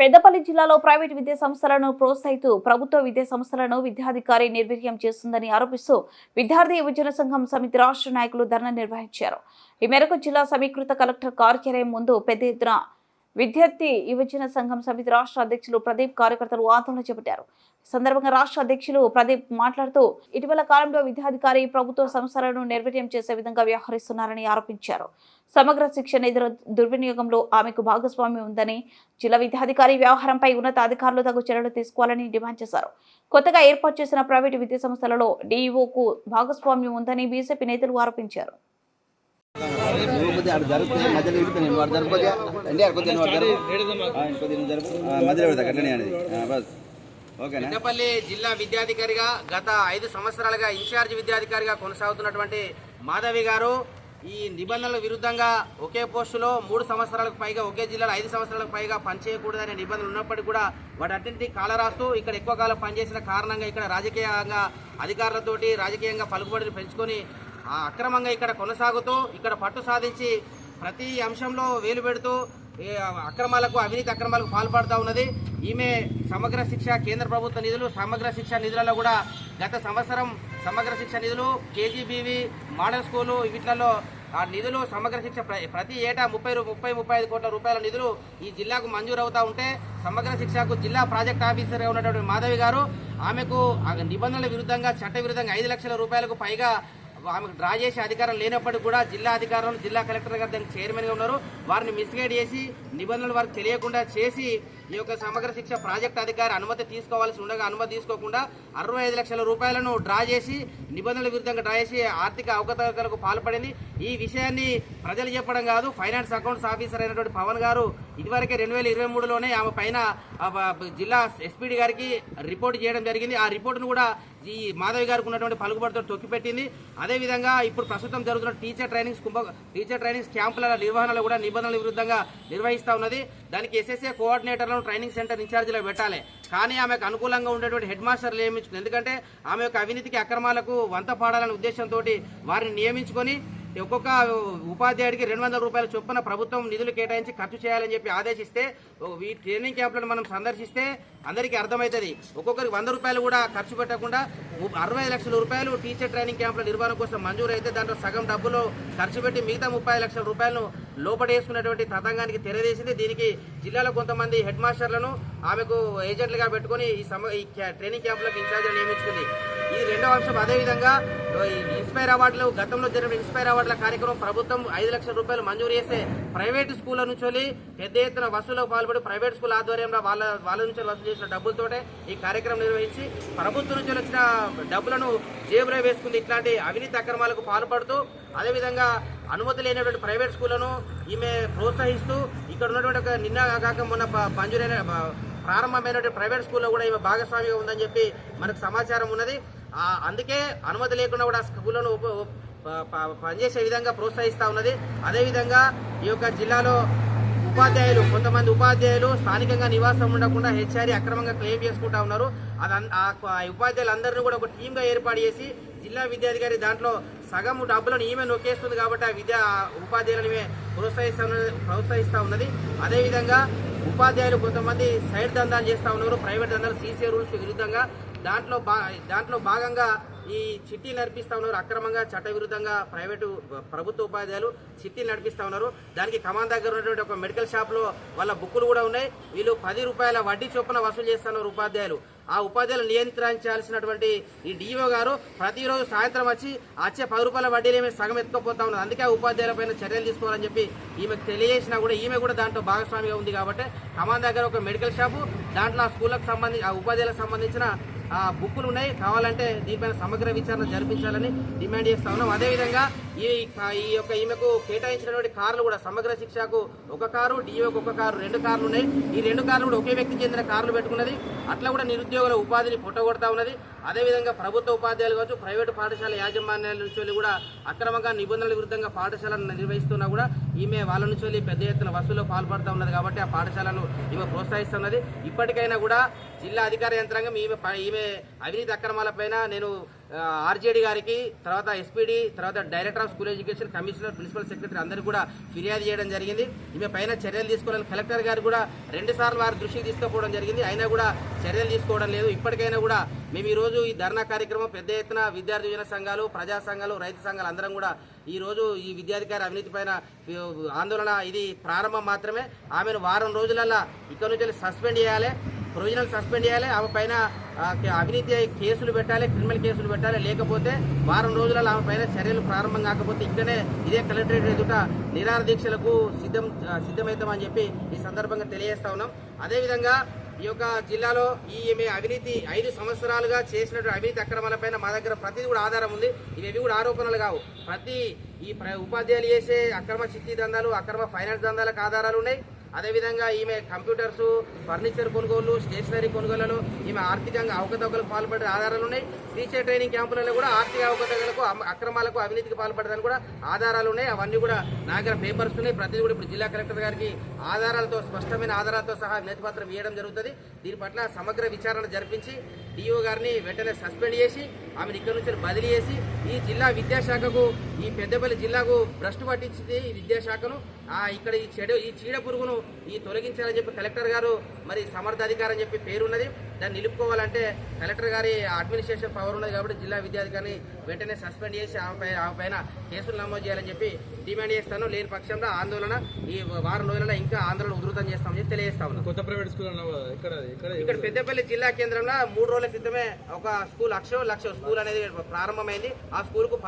పెద్దపల్లి జిల్లాలో ప్రైవేటు విద్యా సంస్థలను ప్రోత్సహిస్తూ ప్రభుత్వ విద్యా సంస్థలను విద్యాధికారి నిర్వీర్యం చేస్తుందని ఆరోపిస్తూ విద్యార్థి యువజన సంఘం సమితి రాష్ట్ర నాయకులు ధర్నా నిర్వహించారు. ఈ మేరకు జిల్లా సమీకృత కలెక్టర్ కార్యాలయం ముందు పెద్ద ఎత్తున విద్యార్థి యువజన సంఘం సమితి రాష్ట్ర అధ్యక్షులు ప్రదీప్ కార్యకర్తలు ఆందోళన చేపట్టారు. సందర్భంగా రాష్ట్ర అధ్యక్షులు ప్రదీప్ మాట్లాడుతూ ఇటీవల కాలంలో విద్యాధికారి ప్రభుత్వ సంస్థలను నిర్వీర్యం చేసే విధంగా వ్యవహరిస్తున్నారని ఆరోపించారు. సమగ్ర శిక్షణ ఎదురు దుర్వినియోగంలో ఆమెకు భాగస్వామ్యం ఉందని జిల్లా విద్యాధికారి వ్యవహారంపై ఉన్నత అధికారులు తగు చర్యలు తీసుకోవాలని డిమాండ్ చేశారు. కొత్తగా ఏర్పాటు చేసిన ప్రైవేటు విద్యా సంస్థలలో డీఈఓకు భాగస్వామ్యం ఉందని బీజేపీ నేతలు ఆరోపించారు. నువ్వు కొద్దిగా మధ్యలో ఇడుతుంది వాడు జరపదే అండి అక్కడ జరుపు. మధ్యలో పెడతా అట్లనే అనేది. బస్. పెద్దపల్లి జిల్లా విద్యాధికారిగా గత ఐదు సంవత్సరాలుగా ఇన్ఛార్జ్ విద్యాధికారిగా కొనసాగుతున్నటువంటి మాధవి గారు ఈ నిబంధనల విరుద్ధంగా ఒకే పోస్టులో మూడు సంవత్సరాలకు పైగా ఒకే జిల్లాలో ఐదు సంవత్సరాలకు పైగా పనిచేయకూడదనే నిబంధనలు ఉన్నప్పటికీ కూడా వాటన్నింటినీ కాలరాస్తూ ఇక్కడ ఎక్కువ కాలం పనిచేసిన కారణంగా ఇక్కడ రాజకీయంగా అధికారులతోటి రాజకీయంగా పలుకుబడిని పెంచుకొని అక్రమంగా ఇక్కడ కొనసాగుతూ ఇక్కడ పట్టు సాధించి ప్రతి అంశంలో వేలు పెడుతూ అక్రమాలకు అవినీతి అక్రమాలకు పాల్పడుతూ ఉన్నది. ఈమె సమగ్ర శిక్ష కేంద్ర ప్రభుత్వ నిధులు సమగ్ర శిక్ష నిధులలో కూడా గత సంవత్సరం సమగ్ర శిక్ష నిధులు కేజీబీవి మోడల్ స్కూలు వీటిలలో ఆ నిధులు సమగ్ర శిక్ష ప్ర- ప్రతి ఏటా ముప్పై ముప్పై ముప్పై ఐదు కోట్ల రూపాయల నిధులు ఈ జిల్లాకు మంజూరు అవుతా ఉంటే సమగ్ర శిక్షకు జిల్లా ప్రాజెక్ట్ ఆఫీసర్గా ఉన్నటువంటి మాధవి గారు ఆమెకు ఆ నిబంధనల విరుద్ధంగా చట్ట విరుద్ధంగా ఐదు లక్షల రూపాయలకు పైగా ఆమెకు డ్రా చేసే అధికారం లేనప్పటికీ కూడా జిల్లా అధికారులు జిల్లా కలెక్టర్ గారు దానికి చైర్మన్గా ఉన్నారు. వారిని మిస్గైడ్ చేసి నిబంధనలు వారికి తెలియకుండా చేసి ఈ యొక్క సమగ్ర శిక్ష ప్రాజెక్ట్ అధికారి అనుమతి తీసుకోవాల్సి ఉండగా అనుమతి తీసుకోకుండా అరవై ఐదు లక్షల రూపాయలను డ్రా చేసి నిబంధనల విరుద్ధంగా డ్రా చేసి ఆర్థిక అవకతవకలకు పాల్పడింది. ఈ విషయాన్ని ప్రజలు చెప్పడం కాదు ఫైనాన్స్ అకౌంట్స్ ఆఫీసర్ అయినటువంటి పవన్ గారు ఇదివరకే రెండు వేల ఇరవై మూడులోనే ఆమె పైన జిల్లా ఎస్పీడీ గారికి రిపోర్ట్ చేయడం జరిగింది. ఆ రిపోర్టును కూడా ఈ మాధవి గారికి ఉన్నటువంటి పలుకుబడితో తొక్కిపెట్టింది. అదేవిధంగా ఇప్పుడు ప్రస్తుతం జరుగుతున్న టీచర్ ట్రైనింగ్స్ కుంభ టీచర్ ట్రైనింగ్స్ క్యాంపుల నిర్వహణలో కూడా నిబంధనల విరుద్ధంగా నిర్వహిస్తూ ఉన్నది. దానికి ఎస్ఎస్ఏ కోఆర్డినేటర్లను ట్రైనింగ్ సెంటర్ ఇన్ఛార్జీలో పెట్టాలి. కానీ ఆమెకు అనుకూలంగా ఉండేటువంటి హెడ్ మాస్టర్లు నియమించుకుంది ఎందుకంటే ఆమె యొక్క అవినీతికి అక్రమాలకు వంత పాడాలనే ఉద్దేశంతో వారిని నియమించుకొని ఒక్కొక్క ఉపాధ్యాయుడికి రెండు వందల రూపాయల చొప్పున ప్రభుత్వం నిధులు కేటాయించి ఖర్చు చేయాలని చెప్పి ఆదేశిస్తే ఈ ట్రైనింగ్ క్యాంపులను మనం సందర్శిస్తే అందరికీ అర్థమవుతుంది. ఒక్కొక్కరికి వంద రూపాయలు కూడా ఖర్చు పెట్టకుండా అరవై లక్షల రూపాయలు టీచర్ ట్రైనింగ్ క్యాంపుల నిర్వహణ కోసం మంజూరు అయితే దాంట్లో సగం డబ్బులు ఖర్చు పెట్టి మిగతా ముప్పై లక్షల రూపాయలను లోపడేసుకున్నటువంటి తతంగానికి తెరవేసింది దీనికి జిల్లాలో కొంతమంది హెడ్ మాస్టర్లను ఆమెకు ఏజెంట్లుగా పెట్టుకొని ఈ సమ ఈ ట్రైనింగ్ క్యాంపులకు ఇన్ఛార్జీలు నియమించుకుంది. ఈ రెండవ అంశం అదేవిధంగా ఇన్స్పైర్ అవార్డులు గతంలో జరిగిన ఇన్స్పైర్ అవార్డుల కార్యక్రమం ప్రభుత్వం ఐదు లక్షల రూపాయలు మంజూరు చేస్తే ప్రైవేటు స్కూళ్ళ నుంచి పెద్ద ఎత్తున వసూలకు పాల్పడి ప్రైవేట్ స్కూల్ ఆధ్వర్యంలో వాళ్ళ వాళ్ళ నుంచి వసూలు చేసిన డబ్బులతోటే ఈ కార్యక్రమం నిర్వహించి ప్రభుత్వం నుంచి వచ్చిన డబ్బులను జేబులో వేసుకుంది ఇట్లాంటి అవినీతి అక్రమాలకు పాల్పడుతూ అదేవిధంగా అనుమతి లేనటువంటి ప్రైవేట్ స్కూళ్ళను ఈమె ప్రోత్సహిస్తూ ఇక్కడ ఉన్నటువంటి ఒక నిన్న కాక మొన్న పంజురైన మంజూరైన ప్రారంభమైనటువంటి ప్రైవేట్ స్కూల్లో కూడా ఈమె భాగస్వామిగా ఉందని చెప్పి మనకు సమాచారం ఉన్నది. అందుకే అనుమతి లేకుండా కూడా ఆ స్కూళ్ళను పనిచేసే విధంగా ప్రోత్సహిస్తూ ఉన్నది. అదేవిధంగా ఈ యొక్క జిల్లాలో ఉపాధ్యాయులు కొంతమంది ఉపాధ్యాయులు స్థానికంగా నివాసం ఉండకుండా హెచ్ఆర్ఏ అక్రమంగా క్లెయిమ్ చేసుకుంటా ఉన్నారు. అది అన్- ఆ ఉపాధ్యాయులందరినీ కూడా ఒక టీమ్గా ఏర్పాటు చేసి జిల్లా విద్యాధికారి దాంట్లో సగం డబ్బులను ఈమె నొక్కేస్తుంది కాబట్టి ఆ విద్యా ఉపాధ్యాయులను ఈమె ప్రోత్సహిస్తా ప్రోత్సహిస్తూ ఉన్నది. అదేవిధంగా ఉపాధ్యాయులు కొంతమంది సైడ్ దందాలు చేస్తూ ఉన్నారు. ప్రైవేట్ దందాలు సీసీ రూల్స్ విరుద్ధంగా. దాంట్లో బా దాంట్లో భాగంగా ఈ చిట్టీలు నడిపిస్తూ ఉన్నారు. అక్రమంగా చట్ట విరుద్ధంగా ప్రైవేటు ప్రభుత్వ ఉపాధ్యాయులు చిట్టీలు నడిపిస్తా ఉన్నారు. దానికి కమాన్ దగ్గర ఉన్నటువంటి ఒక మెడికల్ షాప్లో వాళ్ళ బుక్కులు కూడా ఉన్నాయి. వీళ్ళు పది రూపాయల వడ్డీ చొప్పున వసూలు చేస్తున్నారు ఉపాధ్యాయులు. ఆ ఉపాధ్యాయులు నియంత్రించాల్సినటువంటి ఈ డిఓ గారు ప్రతిరోజు సాయంత్రం వచ్చి వచ్చే పది రూపాయల వడ్డీలు ఏమి సగం ఎత్తుకపోతా ఉన్నారు. అందుకే ఆ ఉపాధ్యాయుల పైన చర్యలు తీసుకోవాలని చెప్పి ఈమెకు తెలియజేసినా కూడా ఈమె కూడా దాంట్లో భాగస్వామిగా ఉంది కాబట్టి కమాన్ దగ్గర ఒక మెడికల్ షాపు దాంట్లో ఆ స్కూళ్ళకు సంబంధించి ఆ ఉపాధ్యాయులకు సంబంధించిన బుక్కులు ఉన్నాయి. కావాలంటే దీనిపైన సమగ్ర విచారణ జరిపించాలని డిమాండ్ చేస్తా ఉన్నాం. అదేవిధంగా ఈ ఈ యొక్క ఈమెకు కేటాయించినటువంటి కార్లు కూడా సమగ్ర శిక్షకు ఒక కారు డిఓకి ఒక కారు రెండు కార్లు ఉన్నాయి. ఈ రెండు కార్లు కూడా ఒకే వ్యక్తికి చెందిన కార్లు పెట్టుకున్నది. అట్లా కూడా నిరుద్యోగుల ఉపాధిని పొట్టగొడతా ఉన్నది. అదేవిధంగా ప్రభుత్వ ఉపాధ్యాయులు కావచ్చు ప్రైవేటు పాఠశాల యాజమాన్యాల నుంచి కూడా అక్రమంగా నిబంధనల విరుద్ధంగా పాఠశాలను నిర్వహిస్తున్నా కూడా ఈమె వాళ్ళ నుంచి వెళ్ళి పెద్ద ఎత్తున వసూలు పాల్పడుతూ ఉన్నది కాబట్టి ఆ పాఠశాలను ఈమె ప్రోత్సహిస్తున్నది. ఇప్పటికైనా కూడా జిల్లా అధికార యంత్రాంగం ఈమె ప- ఈమె అవినీతి అక్రమాలపైన నేను ఆర్జేడీ గారికి తర్వాత ఎస్పీడి తర్వాత director of school education commissioner principal secretary అందరికీ కూడా ఫిర్యాదు చేయడం జరిగింది. ఈమె పైన చర్యలు తీసుకోవాలని కలెక్టర్ గారు కూడా రెండు సార్లు వారి దృష్టికి తీసుకోవడం జరిగింది. అయినా కూడా చర్యలు తీసుకోవడం లేదు. ఇప్పటికైనా కూడా మేము ఈ రోజు ఈ ధర్నా కార్యక్రమం పెద్ద ఎత్తున విద్యార్థి యువన సంఘాలు ప్రజా సంఘాలు రైతు సంఘాలు అందరం కూడా ఈరోజు ఈ విద్యాధికారి అవినీతి పైన ఆందోళన ఇది ప్రారంభం మాత్రమే. ఆమెను వారం రోజులల్లా ఇక్కడ నుంచి సస్పెండ్ చేయాలి. ప్రొవిజనల్ సస్పెండ్ చేయాలి. ఆమె పైన అవినీతి కేసులు పెట్టాలి క్రిమినల్ కేసులు పెట్టాలి. లేకపోతే వారం రోజులలో ఆమె పైన చర్యలు ప్రారంభం కాకపోతే ఇక్కడే ఇదే కలెక్టరేట్ ఎదుట నిరాహార దీక్షలకు సిద్ధం సిద్ధమవుతామని చెప్పి ఈ సందర్భంగా తెలియజేస్తా ఉన్నాం. అదేవిధంగా ఈ యొక్క జిల్లాలో ఈ ఈమె అవినీతి ఐదు సంవత్సరాలుగా చేసినటువంటి అవినీతి అక్రమాలపైన మా దగ్గర ప్రతిదీ కూడా ఆధారం ఉంది. ఇవేవి కూడా ఆరోపణలు కావు. ప్రతి ఈ ఉపాధ్యాయులు చేసే అక్రమ చిట్టి దందాలు అక్రమ ఫైనాన్స్ దందాలకు ఆధారాలు ఉన్నాయి. అదేవిధంగా ఈమె కంప్యూటర్స్ ఫర్నిచర్ కొనుగోలు స్టేషనరీ కొనుగోలు ఈమె ఆర్థికంగా అవకతవకలకు పాల్పడే ఆధారాలు ఉన్నాయి. టీచర్ ట్రైనింగ్ క్యాంపులలో కూడా ఆర్థిక అవకతవకలకు అక్రమాలకు అవినీతికి పాల్పడదని కూడా ఆధారాలు ఉన్నాయి. అవన్నీ కూడా నా దగ్గర పేపర్స్ ఉన్నాయి. ప్రతిదీ కూడా ఇప్పుడు జిల్లా కలెక్టర్ గారికి ఆధారాలతో స్పష్టమైన ఆధారాలతో సహా వినతి ఇవ్వడం జరుగుతుంది. దీని పట్ల సమగ్ర విచారణ జరిపించి డిఓ గారిని వెంటనే సస్పెండ్ చేసి ఆమెను ఇక్కడ నుంచి బదిలీ చేసి ఈ జిల్లా విద్యాశాఖకు ఈ పెద్దపల్లి జిల్లాకు భ్రష్టు పట్టించింది ఈ విద్యాశాఖను. ఇక్కడ ఈ చెడు ఈ చీడ పురుగును ఈ తొలగించాలని చెప్పి కలెక్టర్ గారు మరి సమర్థాధికారం అని చెప్పి పేరున్నది. దాన్ని నిలుపుకోవాలంటే కలెక్టర్ గారి అడ్మినిస్ట్రేషన్ పవర్ ఉన్నది కాబట్టి జిల్లా విద్యాధికారిని వెంటనే సస్పెండ్ చేసి ఆమె పై ఆమె పైన కేసులు నమోదు చేయాలని చెప్పి డిమాండ్ చేస్తాను. లేని పక్షంలో ఆందోళన ఈ వారం రోజులలో ఇంకా ఆందోళన ఉధృతం చేస్తామని చెప్పి తెలియజేస్తా ఉన్నాను. కొత్త ప్రైవేట్ స్కూల్ ఇక్కడ పెద్దపల్లి జిల్లా కేంద్రంలో మూడు రోజుల క్రితమే ఒక స్కూల్ అక్షో లక్ష స్కూల్ అనేది ప్రారంభమైంది. ఆ స్కూల్కు